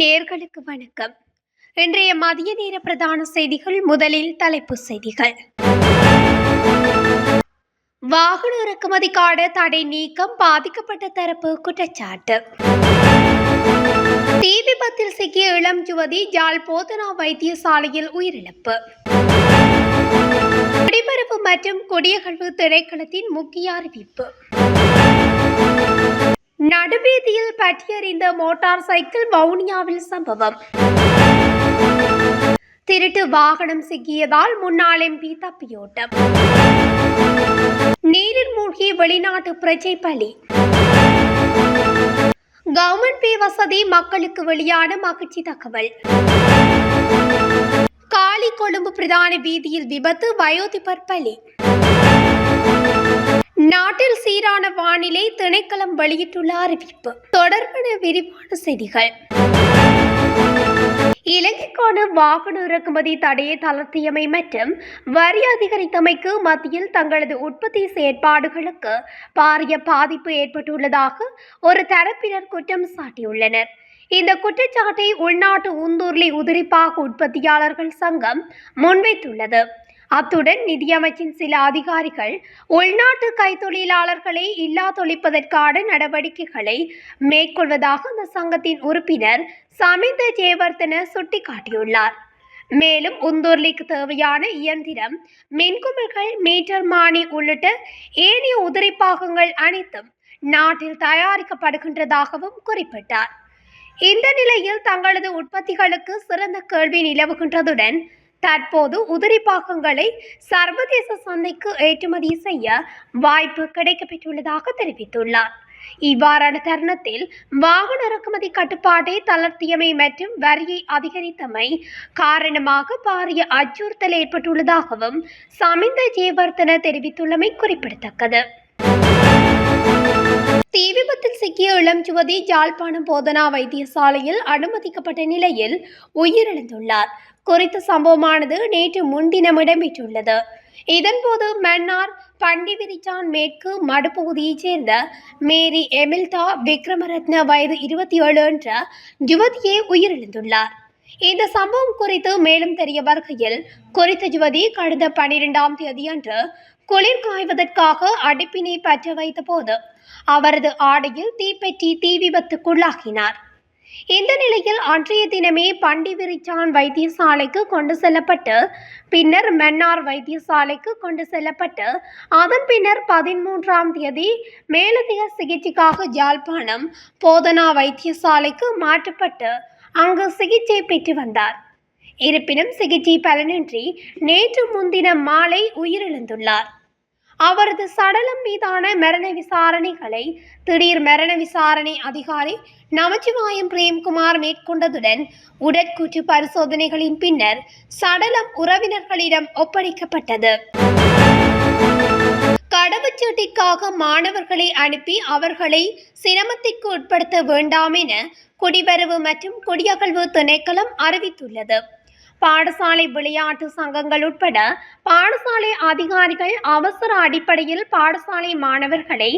நேர்களுக்கு வணக்கம். இன்றைய மதிய நேர பிரதான செய்திகள் முதலில் தலைப்பு செய்திகள். வாகன இறக்குமதிக்கான தடை நீக்கம் பாதிக்கப்பட்ட தரப்பு குற்றச்சாட்டு. தீ விபத்தில் சிக்கிய இளம் யுவதி ஜால் போதனா வைத்தியசாலையில் உயிரிழப்பு. குடிபரப்பு மற்றும் குடியகழ்வு திரைக்களத்தின் முக்கிய அறிவிப்பு. நடுவீதியில் பற்றியறிந்த மோட்டார் சைக்கிள் வவுனியாவில் சம்பவம். திருட்டு வாகனம் சிக்கியதால் முன்னாள் எம்பி தப்பியோட்டம். நீரில் மூழ்கி வெளிநாட்டு பிரஜை பலி. கவர்மெண்ட் பே வசதி மக்களுக்கு வெளியான மகிழ்ச்சி தகவல். காளி கொழும்பு பிரதான வீதியில் விபத்து வயோதிபர் பலி. நாட்டில் சீரான வானிலை திணைக்களம் வெளியிட்டுள்ள அறிவிப்பு. தொடர்பான விரிவான செய்திகள். இலங்கைக்கான வாகன இறக்குமதி தடையை தளர்த்தியமை மற்றும் வரி அதிகரித்தமைக்கு மத்தியில் தங்களது உற்பத்தி செயற்பாடுகளுக்கு பாரிய பாதிப்பு ஏற்பட்டுள்ளதாக ஒரு தரப்பினர் குற்றம் சாட்டியுள்ளனர். இந்த குற்றச்சாட்டை உள்நாட்டு உந்தூர்லி உதிரிப்பாக உற்பத்தியாளர்கள் சங்கம் முன்வைத்துள்ளது. அத்துடன் நிதியமைச்சின் சில அதிகாரிகள் உள்நாட்டு கைத்தொழிலாளர்களை இல்லாதொழிப்பதற்கான நடவடிக்கைகளை மேற்கொள்வதாக அந்த சங்கத்தின் உறுப்பினர் சமிந்த ஜெயவர்தன சுட்டிக்காட்டியுள்ளார். மேலும் உந்தூர்லிக்கு தேவையான இயந்திரம் மின்குமிழ்கள் மீட்டர் மானி உள்ளிட்ட ஏனைய உதிரிப்பாகங்கள் அனைத்தும் நாட்டில் தயாரிக்கப்படுகின்றதாகவும் குறிப்பிட்டார். இந்த நிலையில் தங்களது உற்பத்திகளுக்கு சிறந்த கேள்வி நிலவுகின்றதுடன் தற்போது உதிரி பாகங்களை சர்வதேச சந்தைக்கு ஏற்றுமதி செய்ய வாய்ப்பு கிடைக்கப்பெற்றுள்ளதாக தெரிவித்துள்ளார். இவ்வாறான தருணத்தில் வாகன இறக்குமதி கட்டுப்பாட்டை தளர்த்தியமை மற்றும் வரியை அதிகரித்தமை காரணமாக பாரிய அச்சுறுத்தல் ஏற்பட்டுள்ளதாகவும் சமிந்த ஜெயவர்தன தெரிவித்துள்ளமை குறிப்பிடத்தக்கது. தீ விபத்தில் சிக்கிய இளம் ஜாழ்ப்பாணம் போதனா வைத்தியசாலையில் அனுமதிக்கப்பட்ட நிலையில் உயிரிழந்துள்ளார். குறித்த சம்பவமானது நேற்று முன்தினம் இடம்பெற்றுள்ளது இதன்போது மன்னார் பண்டிவிரிச்சான் மேற்கு மடுப்பகுதியைச் சேர்ந்த மேரி எமில்தா விக்ரமரத்ன வயது இருபத்தி ஏழு என்ற யுவதியே உயிரிழந்துள்ளார். இந்த சம்பவம் குறித்து மேலும் தெரிய வருகையில் குறித்த யுவதி கடந்த பனிரெண்டாம் தேதியன்று குளிர் காய்வதற்காக அடுப்பினை பற்ற வைத்த போது அவரது ஆடையில் தீப்பெற்றி தீ விபத்துக்குள்ளாகினார். இந்த நிலையில் அன்றைய தினமே பண்டிவிரிச்சான் வைத்தியசாலைக்கு கொண்டு செல்லப்பட்டு பின்னர் மன்னார் வைத்தியசாலைக்கு கொண்டு செல்லப்பட்டு அதன் பின்னர் பதிமூன்றாம் தேதி மேலதிக சிகிச்சைக்காக ஜாழ்ப்பாணம் போதனா வைத்தியசாலைக்கு மாற்றப்பட்டு அங்கு சிகிச்சை பெற்று வந்தார். இருப்பினும் சிகிச்சை பலனின்றி நேற்று முன்தினம் மாலை உயிரிழந்துள்ளார். அவரது சடலம் மீதான மரண விசாரணைகளை திடீர் மரண விசாரணை அதிகாரி நமச்சிவாயம் பிரேம்குமார் மேற்கொண்டதுடன் உடற்கூற்று பரிசோதனைகளின் பின்னர் சடலம் உறவினர்களிடம் ஒப்படைக்கப்பட்டது. கடவுச்சீட்டிற்காக மாணவர்களை அனுப்பி அவர்களை சிரமத்திற்கு உட்படுத்த வேண்டாம் என குடிவரவு மற்றும் குடியகழ்வு திணைக்களம் அறிவித்துள்ளது. பாடசாலை விளையாட்டு சங்கங்கள் உட்பட பாடசாலை அதிகாரிகள் அவசர அடிப்படையில் பாடசாலை மாணவர்களை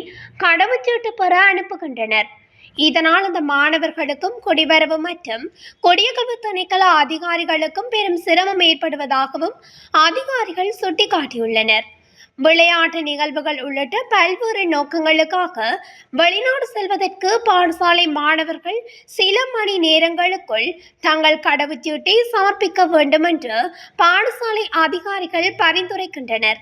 கடவுச்சீட்டு பெற அனுப்புகின்றனர். இதனால் அந்த மாணவர்களுக்கும் குடிவரவு மற்றும் குடியகல்வு திணைக்கள அதிகாரிகளுக்கும் பெரும் சிரமம் ஏற்படுவதாகவும் அதிகாரிகள் சுட்டிக்காட்டியுள்ளனர். விளையாட்டு நிகழ்வுகள் உள்ளிட்ட பல்வேறு நோக்கங்களுக்காக வெளிநாடு செல்வதற்கு பாடசாலை மாணவர்கள் சில மணி நேரங்களுக்குள் தங்கள் கடவுச்சீட்டை சமர்ப்பிக்க வேண்டும் என்று பாடசாலை அதிகாரிகள் பரிந்துரைக்கின்றனர்.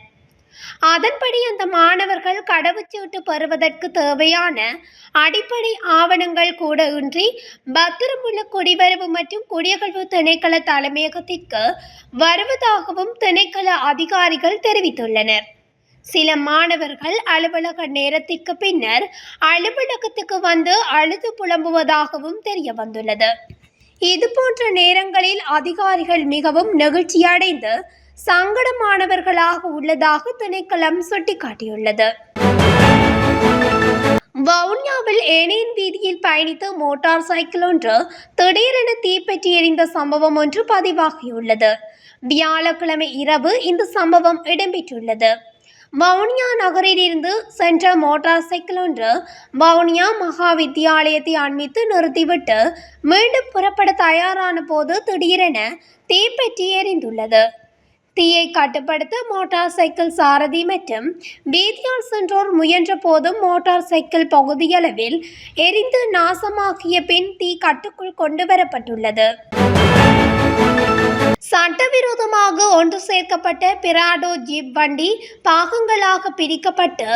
அதன்படி அந்த மாணவர்கள் கடவுச்சீட்டு பெறுவதற்கு தேவையான அடிப்படை ஆவணங்கள் கூட இன்றி பத்திரமுள்ள குடிவரவு மற்றும் குடியகழ்வு திணைக்கள தலைமையகத்திற்கு வருவதாகவும் திணைக்கள அதிகாரிகள் தெரிவித்துள்ளனர். சில மாணவர்கள் அலுவலக நேரத்திற்கு பின்னர் அலுவலகத்துக்கு வந்து அழுது புலம்புவதாகவும் தெரிய வந்துள்ளது இதுபோன்ற நேரங்களில் அதிகாரிகள் மிகவும் நெகிழ்ச்சியடைந்து சங்கடமானவர்களாக உள்ளதாக திணைக்களம் சுட்டிக்காட்டியுள்ளது. வவுனியாவில் ஏனையின் வீதியில் பயணித்த மோட்டார் சைக்கிள் ஒன்று திடீரென தீப்பற்றி எரிந்த சம்பவம் ஒன்று பதிவாகியுள்ளது. வியாழக்கிழமை இரவு இந்த சம்பவம் இடம்பெற்றுள்ளது. வவுனியா நகரிலிருந்து சென்ற மோட்டார் சைக்கிள் ஒன்று வவுனியா மகா வித்தியாலயத்தை அண்மித்து நிறுத்திவிட்டு மீண்டும் புறப்பட தயாரான போது திடீரென தீப்பற்றி எரிந்துள்ளது. தீயை கட்டுப்படுத்த மோட்டார் சைக்கிள் சாரதி மற்றும் வீதியால் சென்றோர் முயன்ற போதும் மோட்டார் சைக்கிள் பகுதியளவில் எரிந்து நாசமாகிய பின் தீ கட்டுக்குள் கொண்டு வரப்பட்டுள்ளது சட்டவிரோதமாக ஒன்று சேர்க்கப்பட்ட பிராடோ ஜீப் வண்டி பாகங்களாக பிரிக்கப்பட்டு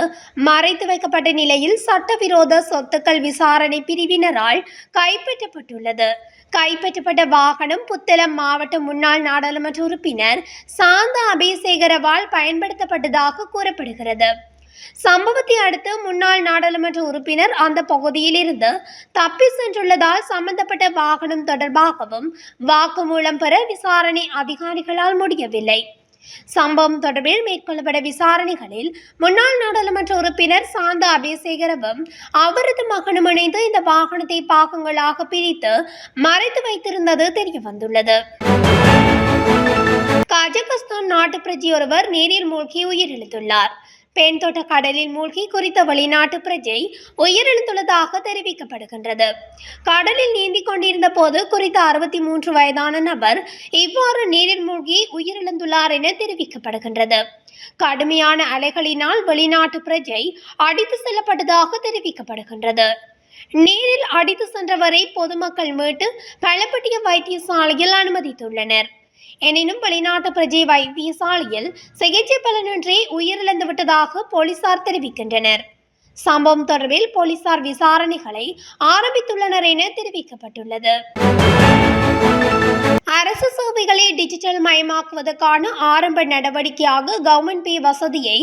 மறைத்து வைக்கப்பட்ட நிலையில் சட்டவிரோத சொத்துக்கள் விசாரணை பிரிவினரால் கைப்பற்றப்பட்டுள்ளது. கைப்பற்றப்பட்ட வாகனம் புத்தளம் மாவட்ட முன்னாள் நாடாளுமன்ற உறுப்பினர் சாந்த அபிசேகரவால் பயன்படுத்தப்பட்டதாக கூறப்படுகிறது. சம்பவத்தை அடுத்து முன்னாள் நாடாளுமன்ற உறுப்பினர் அந்த பகுதியில் இருந்து தப்பி சென்றுள்ளதால் சம்பந்தப்பட்ட வாகனம் தொடர்பாகவும் வாக்குமூலம் பெற விசாரணை அதிகாரிகளால் முடியவில்லை. சம்பவம் தொடர்பில் மேற்கொள்ளப்பட்ட விசாரணைகளில் முன்னாள் நாடாளுமன்ற உறுப்பினர் சாந்த அபிசேகரவும் அவரது மகனும் இணைந்து இந்த வாகனத்தை பாகங்களாக பிரித்து மறைத்து வைத்திருந்தது தெரிய வந்துள்ளது கஜகஸ்தான் நாட்டு பிரஜையொருவர் நீரில் மூழ்கி உயிரிழந்துள்ளார். பெண் தோட்ட கடலில் மூழ்கி குறித்த வெளிநாட்டு பிரஜை உயிரிழந்துள்ளதாக தெரிவிக்கப்படுகின்றது. கடலில் நீந்திக் கொண்டிருந்த போது குறித்த அறுபத்தி மூன்று வயதான நபர் இவ்வாறு நீரில் மூழ்கி உயிரிழந்துள்ளார் என தெரிவிக்கப்படுகின்றது. கடுமையான அலைகளினால் வெளிநாட்டு பிரஜை அடித்து செல்லப்பட்டதாக தெரிவிக்கப்படுகின்றது. நீரில் அடித்து சென்றவரை பொதுமக்கள் மீட்டு பழப்பட்டிய வைத்தியசாலையில் அனுமதித்துள்ளனர். எனினும் வெளிநாட்டு பிரஜை வைத்தியசாலையில் சிகிச்சை பலனின்றி உயிரிழந்து விட்டதாக போலீசார் தெரிவிக்கின்றனர். சம்பவம் தொடர்பில் போலீசார் விசாரணைகளை ஆரம்பித்துள்ளனர் என தெரிவிக்கப்பட்டுள்ளது. அரசு சேவைகளை டிஜிட்டல் மயமாக்குவதற்கான ஆரம்ப நடவடிக்கையாக கவர்மெண்ட் பே வசதியை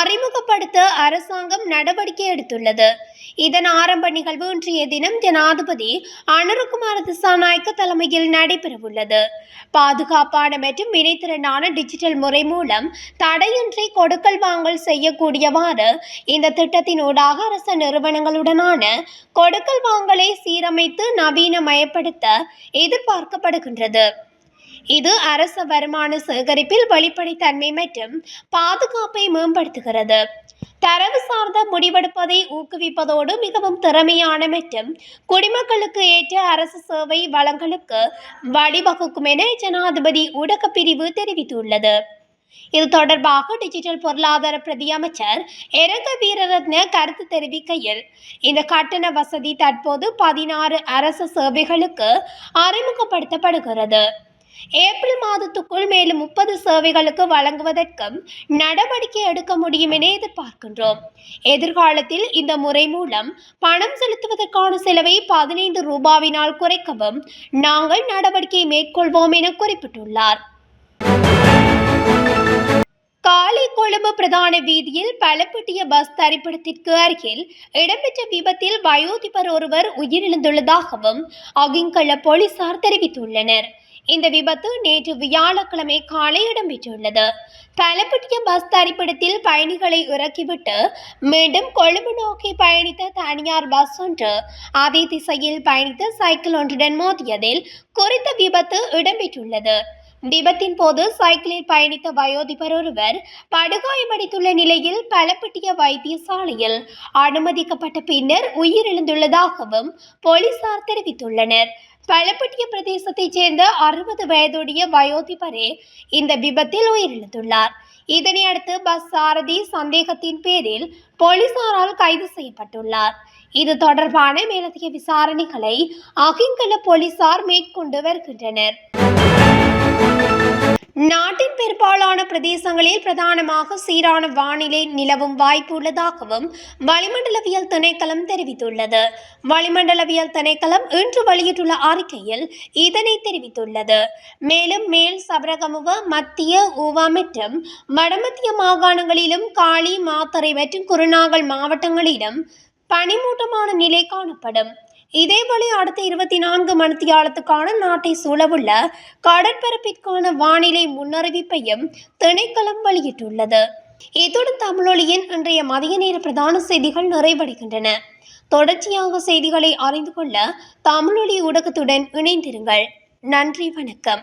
அறிமுகப்படுத்த அரசாங்கம் நடவடிக்கை எடுத்துள்ளது. இதன் ஆரம்ப நிகழ்வு இன்றைய தினம் ஜனாதிபதி அனுருகுமார் திசாநாயக்க தலைமையில் நடைபெறவுள்ளது. பாதுகாப்பான மற்றும் வினைத்திறனான டிஜிட்டல் முறை மூலம் தடையின்றி கொடுக்கல் வாங்கல் செய்யக்கூடியவாறு இந்த திட்டத்தினூடாக அரசு நிறுவனங்களுடனான கொடுக்கல் வாங்கலை சீரமைத்து நவீனமயப்படுத்த எதிர்பார்க்கப்படுகின்றது. இது அரச வருமான சேகரிப்பில் வெளிப்படைத்தன்மை மற்றும் பாதுகாப்பை மேம்படுத்துகிறது. தரவு சார்ந்த முடிவெடுப்பதை ஊக்குவிப்பதோடு மிகவும் திறமையான மற்றும் குடிமக்களுக்கு ஏற்ற அரசு சேவை வளங்களுக்கு வழிவகுக்கும் என ஜனாதிபதி ஊடகப் பிரிவு தெரிவித்துள்ளது. இது தொடர்பாக டிஜிட்டல் பொருளாதார பிரதி அமைச்சர் வீரரத்ன கருத்து தெரிவிக்கையில் இந்த கட்டண வசதி தற்போது பதினாறு அரசு சேவைகளுக்கு அறிமுகப்படுத்தப்படுகிறது. ஏப்ரல் மாதத்துக்குள் மேலும் முப்பது சேவைகளுக்கு வழங்குவதற்கும் நடவடிக்கை எடுக்க முடியும் என எதிர்பார்க்கின்றோம். எதிர்காலத்தில் இந்த முறை மூலம் பணம் செலுத்துவதற்கான செலவை பதினைந்து ரூபாவினால் குறைக்கவும் நாங்கள் நடவடிக்கை மேற்கொள்வோம் என குறிப்பிட்டுள்ளார். காலை கொழும்பு பிரதான வீதியில் பலப்பட்டிய பஸ் தரிப்பிடத்திற்கு அருகில் இடம்பெற்ற விபத்தில் வயோதிபர் ஒருவர் உயிரிழந்துள்ளதாகவும் அகிங்கல போலீசார் தெரிவித்துள்ளனர். இந்த விபத்து நேற்று வியாழக்கிழமை காலை இடம்பெற்றுள்ளது. பலப்பட்டிய பஸ் தரிப்பிடத்தில் பயணிகளை இறக்கிவிட்டு மீண்டும் கொழும்பு நோக்கி பயணித்த தனியார் பஸ் ஒன்று அதே திசையில் பயணித்த சைக்கிள் ஒன்றுடன் மோதியதில் குறித்த விபத்து இடம்பெற்றுள்ளது. விபத்தின் போது சைக்கிளில் பயணித்த வயோதிபர் ஒருவர் படுகாயமடைந்துள்ள நிலையில் பலப்பட்டிய வைத்தியசாலையில் அனுமதிக்கப்பட்ட பின்னர் உயிரிழந்துள்ளதாகவும் போலீசார் தெரிவித்துள்ளனர். பலப்பட்டிய பிரதேசத்தைச் சேர்ந்த அறுபது வயதுடைய வயோதிபரே இந்த விபத்தில் உயிரிழந்துள்ளார். இதனையடுத்து பஸ் சாரதி சந்தேகத்தின் பேரில் போலீசாரால் கைது செய்யப்பட்டுள்ளார். இது தொடர்பான மேலதிக விசாரணைகளை அகிங்கல போலீசார் மேற்கொண்டு வருகின்றனர். நாட்டின் பெரும்பாலான பிரதேசங்களில் பிரதானமாக சீரான வானிலை நிலவும் வாய்ப்பு உள்ளதாகவும் வளிமண்டலவியல் திணைக்களம் தெரிவித்துள்ளது. வளிமண்டலவியல் திணைக்களம் இன்று வெளியிட்டுள்ள அறிக்கையில் இதனை தெரிவித்துள்ளது. மேலும் மேல் சபரகமுவ மத்திய ஊவா மற்றும் வடமத்திய மாகாணங்களிலும் காளி மாத்தறை மற்றும் குருநாகல் மாவட்டங்களிலும் பனிமூட்டமான நிலை காணப்படும். இதேபோல அடுத்த இருபத்தி நான்கு மணித்தியாலத்துக்கான நாட்டை சூழவுள்ள கடற்பரப்பிற்கான வானிலை முன்னறிவிப்பையும் திணைக்களம் வெளியிட்டுள்ளது. இத்துடன் தமிழொலியின் இன்றைய மதிய நேர பிரதான செய்திகள் நிறைவடைகின்றன. தொடர்ச்சியாக செய்திகளை அறிந்து கொள்ள தமிழொலி ஊடகத்துடன் இணைந்திருங்கள். நன்றி வணக்கம்.